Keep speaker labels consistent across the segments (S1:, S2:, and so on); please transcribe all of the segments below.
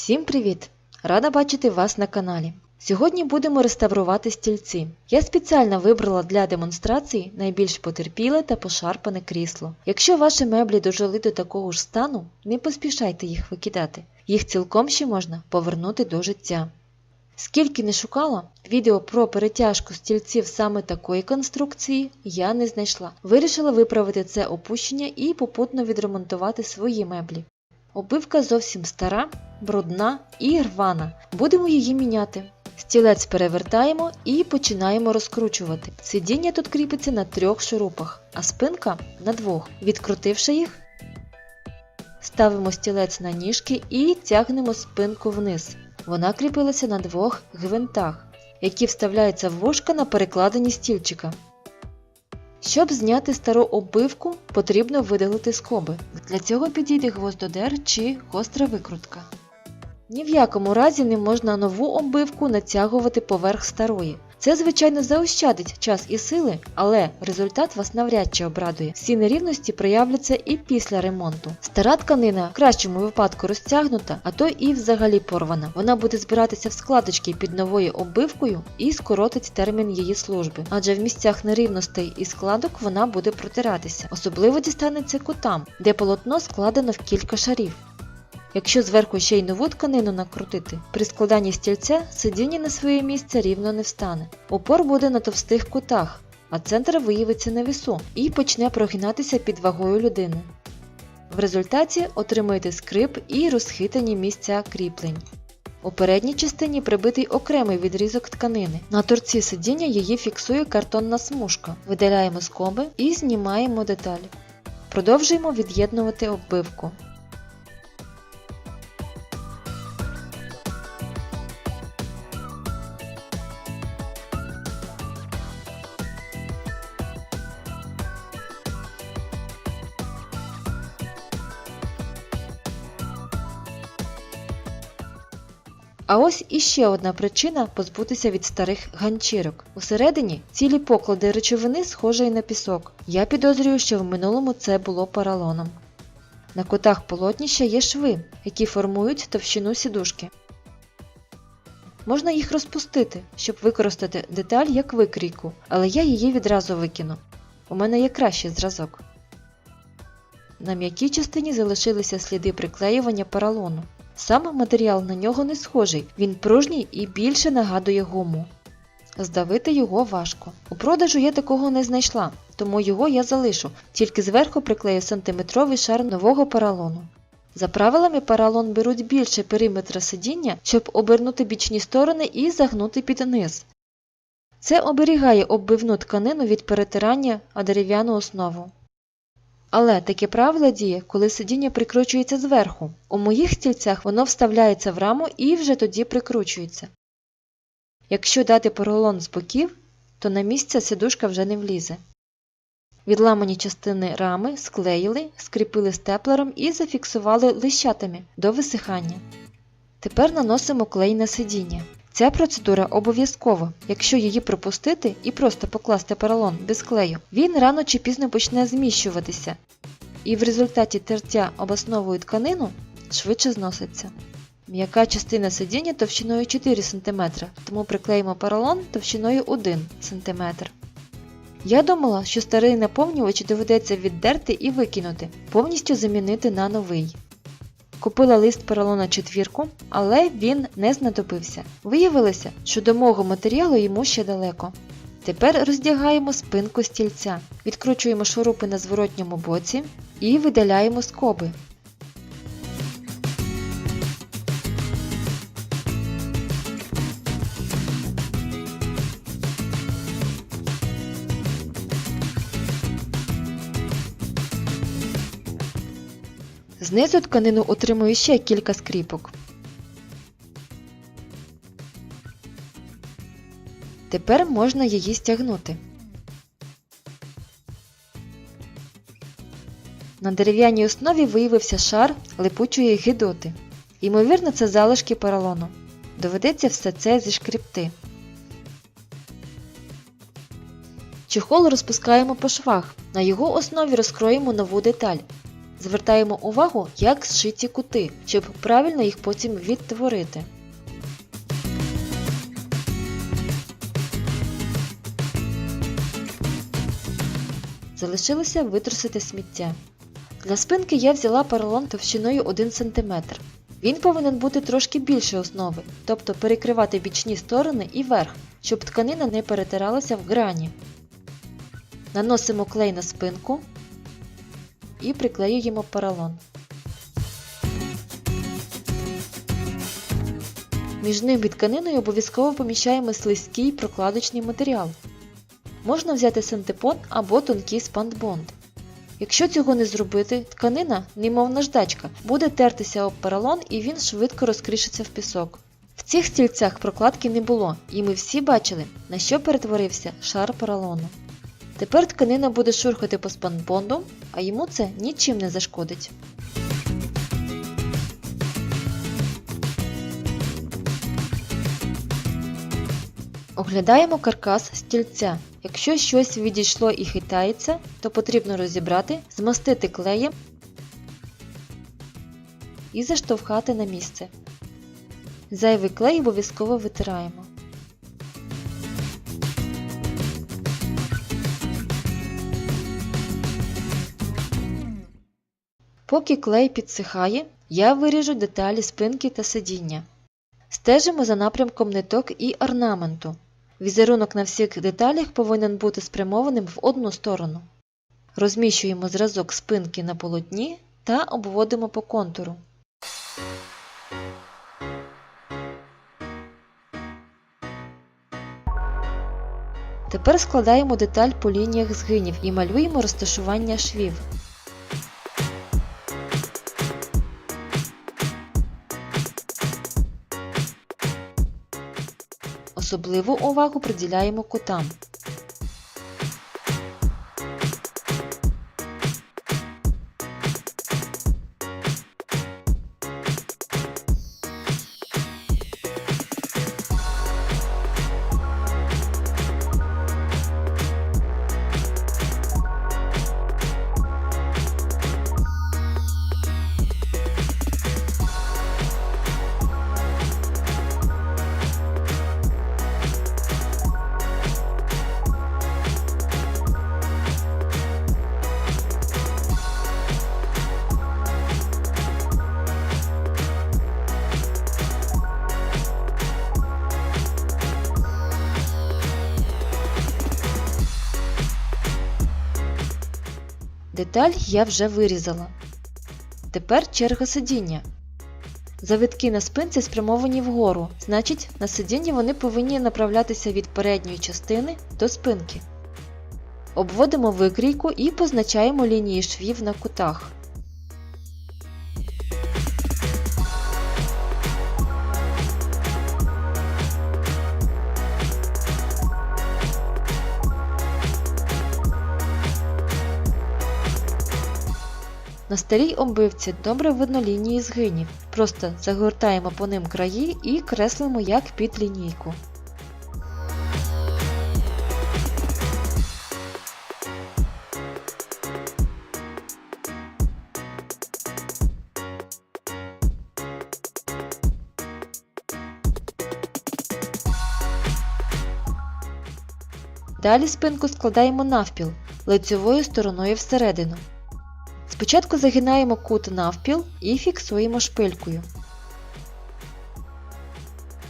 S1: Всім привіт! Рада бачити вас на каналі. Сьогодні будемо реставрувати стільці. Я спеціально вибрала для демонстрації найбільш потерпіле та пошарпане крісло. Якщо ваші меблі дожили до такого ж стану, не поспішайте їх викидати. Їх цілком ще можна повернути до життя. Скільки не шукала, відео про перетяжку стільців саме такої конструкції я не знайшла. Вирішила виправити це опущення і попутно відремонтувати свої меблі. Обивка зовсім стара, брудна і рвана. Будемо її міняти. Стілець перевертаємо і починаємо розкручувати. Сидіння тут кріпиться на трьох шурупах, а спинка на двох. Відкрутивши їх, ставимо стілець на ніжки і тягнемо спинку вниз. Вона кріпилася на двох гвинтах, які вставляються в вушка на перекладині стільчика. Щоб зняти стару оббивку, потрібно видалити скоби. Для цього підійде гвоздодер чи гостра викрутка. Ні в якому разі не можна нову оббивку натягувати поверх старої. Це, звичайно, заощадить час і сили, але результат вас навряд чи обрадує. Всі нерівності проявляться і після ремонту. Стара тканина в кращому випадку розтягнута, а то і взагалі порвана. Вона буде збиратися в складочки під новою оббивкою і скоротить термін її служби, адже в місцях нерівностей і складок вона буде протиратися. Особливо дістанеться кутам, де полотно складено в кілька шарів. Якщо зверху ще й нову тканину накрутити, при складанні стільця сидіння на своє місце рівно не встане. Опор буде на товстих кутах, а центр виявиться на вісу і почне прогинатися під вагою людини. В результаті отримаєте скрип і розхитані місця кріплень. У передній частині прибитий окремий відрізок тканини. На торці сидіння її фіксує картонна смужка. Видаляємо скоби і знімаємо деталі. Продовжуємо від'єднувати оббивку. А ось іще одна причина позбутися від старих ганчірок. Усередині цілі поклади речовини, схожої на пісок. Я підозрюю, що в минулому це було поролоном. На кутах полотніща є шви, які формують товщину сідушки. Можна їх розпустити, щоб використати деталь як викрійку, але я її відразу викину. У мене є кращий зразок. На м'якій частині залишилися сліди приклеювання поролону. Сам матеріал на нього не схожий, він пружній і більше нагадує гуму. Здавити його важко. У продажу я такого не знайшла, тому його я залишу, тільки зверху приклею сантиметровий шар нового поролону. За правилами поролон беруть більше периметра сидіння, щоб обернути бічні сторони і загнути під низ. Це оберігає оббивну тканину від перетирання о дерев'яну основу. Але таке правило діє, коли сидіння прикручується зверху. У моїх стільцях воно вставляється в раму і вже тоді прикручується. Якщо дати поролон з боків, то на місце сидушка вже не влізе. Відламані частини рами склеїли, скріпили степлером і зафіксували лищатами до висихання. Тепер наносимо клей на сидіння. Ця процедура обов'язкова. Якщо її пропустити і просто покласти поролон без клею, він рано чи пізно почне зміщуватися, і в результаті тертя об основу тканину швидше зноситься. М'яка частина сидіння товщиною 4 см, тому приклеїмо поролон товщиною 1 см. Я думала, що старий наповнювач доведеться віддерти і викинути, повністю замінити на новий. Купила лист поролона четвірку, але він не знадобився. Виявилося, що до мого матеріалу йому ще далеко. Тепер роздягаємо спинку стільця, відкручуємо шурупи на зворотньому боці і видаляємо скоби. Знизу тканину отримую ще кілька скріпок. Тепер можна її стягнути. На дерев'яній основі виявився шар липучої гидоти. Ймовірно, це залишки поролону. Доведеться все це зішкріпти. Чехол розпускаємо по швах. На його основі розкроємо нову деталь. Звертаємо увагу, як зшиті кути, щоб правильно їх потім відтворити. Залишилося витрусити сміття. Для спинки я взяла поролон товщиною 1 см. Він повинен бути трошки більше основи, тобто перекривати бічні сторони і верх, щоб тканина не перетиралася в грані. Наносимо клей на спинку і приклеюємо поролон. Між ним і тканиною обов'язково поміщаємо слизький прокладочний матеріал. Можна взяти синтепон або тонкий спандбонд. Якщо цього не зробити, тканина, немов наждачка, буде тертися об поролон і він швидко розкришиться в пісок. В цих стільцях прокладки не було, і ми всі бачили, на що перетворився шар поролону. Тепер тканина буде шурхати по спанбонду, а йому це нічим не зашкодить. Оглядаємо каркас стільця. Якщо щось відійшло і хитається, то потрібно розібрати, змастити клеєм і заштовхати на місце. Зайвий клей обов'язково витираємо. Поки клей підсихає, я виріжу деталі спинки та сидіння. Стежимо за напрямком ниток і орнаменту. Візерунок на всіх деталях повинен бути спрямованим в одну сторону. Розміщуємо зразок спинки на полотні та обводимо по контуру. Тепер складаємо деталь по лініях згинів і малюємо розташування швів. Особливу увагу приділяємо кутам. Деталь я вже вирізала. Тепер черга сидіння. Завитки на спинці спрямовані вгору, значить, на сидінні вони повинні направлятися від передньої частини до спинки. Обводимо викрійку і позначаємо лінії швів на кутах. На старій оббивці добре видно лінії згинів. Просто загортаємо по ним краї і креслимо як під лінійку. Далі спинку складаємо навпіл, лицьовою стороною всередину. Спочатку загинаємо кут навпіл і фіксуємо шпилькою.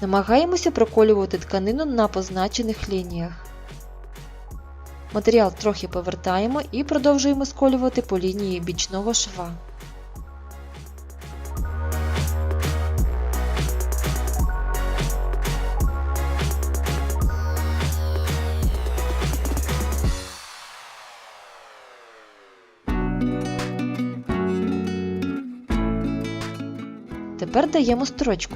S1: Намагаємося проколювати тканину на позначених лініях. Матеріал трохи повертаємо і продовжуємо сколювати по лінії бічного шва. Тепер даємо строчку.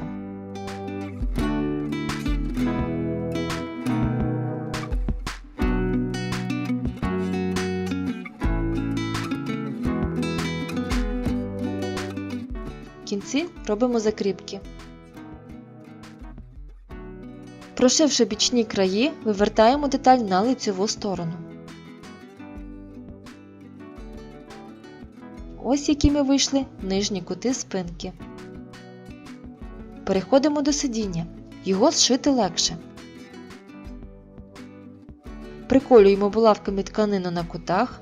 S1: В кінці робимо закріпки. Прошивши бічні краї, вивертаємо деталь на лицьову сторону. Ось якими вийшли нижні кути спинки. Переходимо до сидіння. Його зшити легше. Приколюємо булавками тканину на кутах.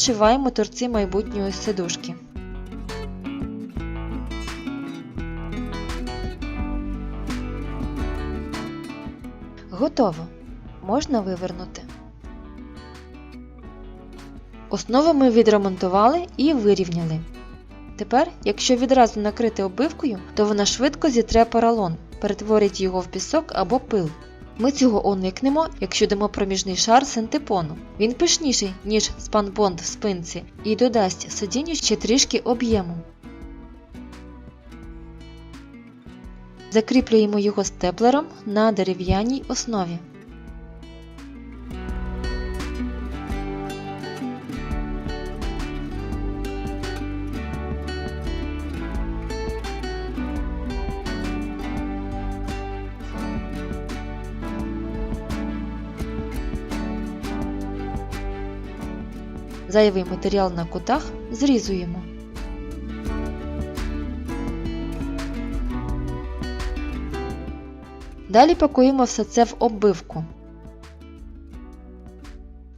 S1: Зшиваємо торці майбутньої сидушки. Готово. Можна вивернути. Основу ми відремонтували і вирівняли. Тепер, якщо відразу накрити оббивкою, то вона швидко зітре поролон, перетворить його в пісок або пил. Ми цього уникнемо, якщо дамо проміжний шар синтепону. Він пишніший, ніж спанбонд в спинці, і додасть сидінню ще трішки об'єму. Закріплюємо його степлером на дерев'яній основі. Зайвий матеріал на кутах зрізуємо. Далі пакуємо все це в оббивку.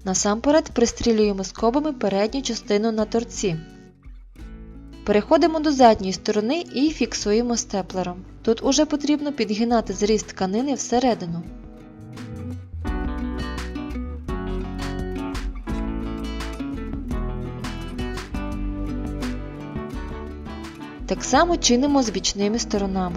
S1: Насамперед пристрілюємо скобами передню частину на торці. Переходимо до задньої сторони і фіксуємо степлером. Тут уже потрібно підгинати зріз тканини всередину. Так само чинимо з бічними сторонами.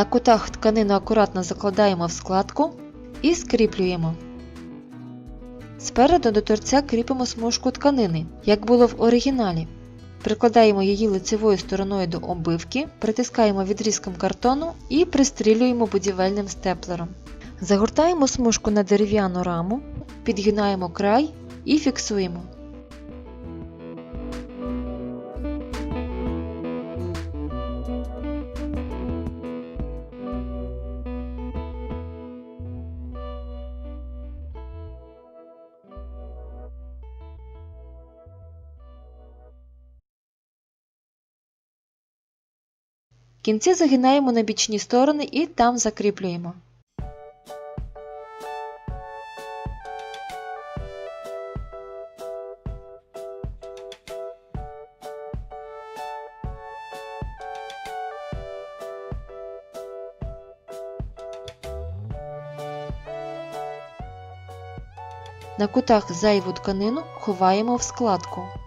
S1: На кутах тканину акуратно закладаємо в складку і скріплюємо. Спереду до торця кріпимо смужку тканини, як було в оригіналі. Прикладаємо її лицевою стороною до оббивки, притискаємо відрізком картону і пристрілюємо будівельним степлером. Загортаємо смужку на дерев'яну раму, підгинаємо край і фіксуємо. Кінці загинаємо на бічні сторони і там закріплюємо. На кутах зайву тканину ховаємо в складку.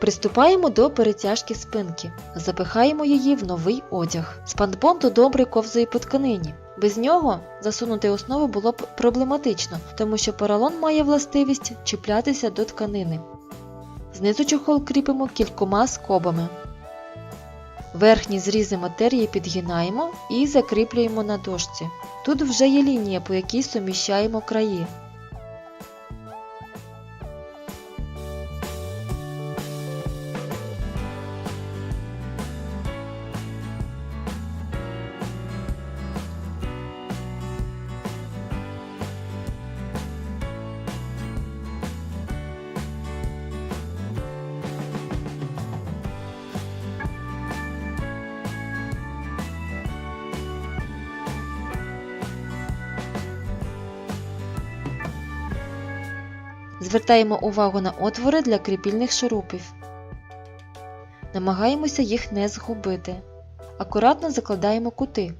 S1: Приступаємо до перетяжки спинки. Запихаємо її в новий одяг. Спанбонду добре ковзає по тканині. Без нього засунути основу було б проблематично, тому що поролон має властивість чіплятися до тканини. Знизу чохол кріпимо кількома скобами. Верхні зрізи матерії підгинаємо і закріплюємо на дошці. Тут вже є лінія, по якій суміщаємо краї. Звертаємо увагу на отвори для кріпільних шурупів. Намагаємося їх не згубити. Акуратно закладаємо кути.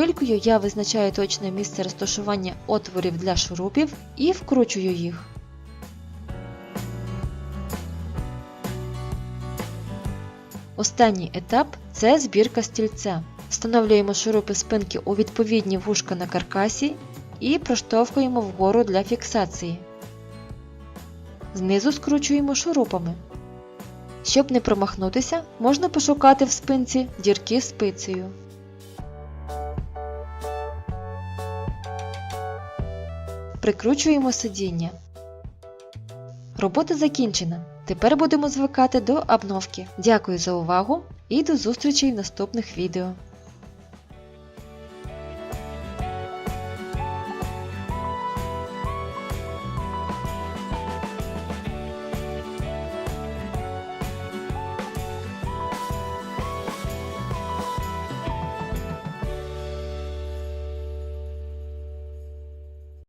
S1: Шпилькою я визначаю точне місце розташування отворів для шурупів і вкручую їх. Останній етап це збірка стільця. Встановлюємо шурупи спинки у відповідні вушка на каркасі і проштовхуємо вгору для фіксації. Знизу скручуємо шурупами. Щоб не промахнутися, можна пошукати в спинці дірки спицею. Прикручуємо сидіння. Робота закінчена. Тепер будемо звикати до обновки. Дякую за увагу і до зустрічі в наступних відео.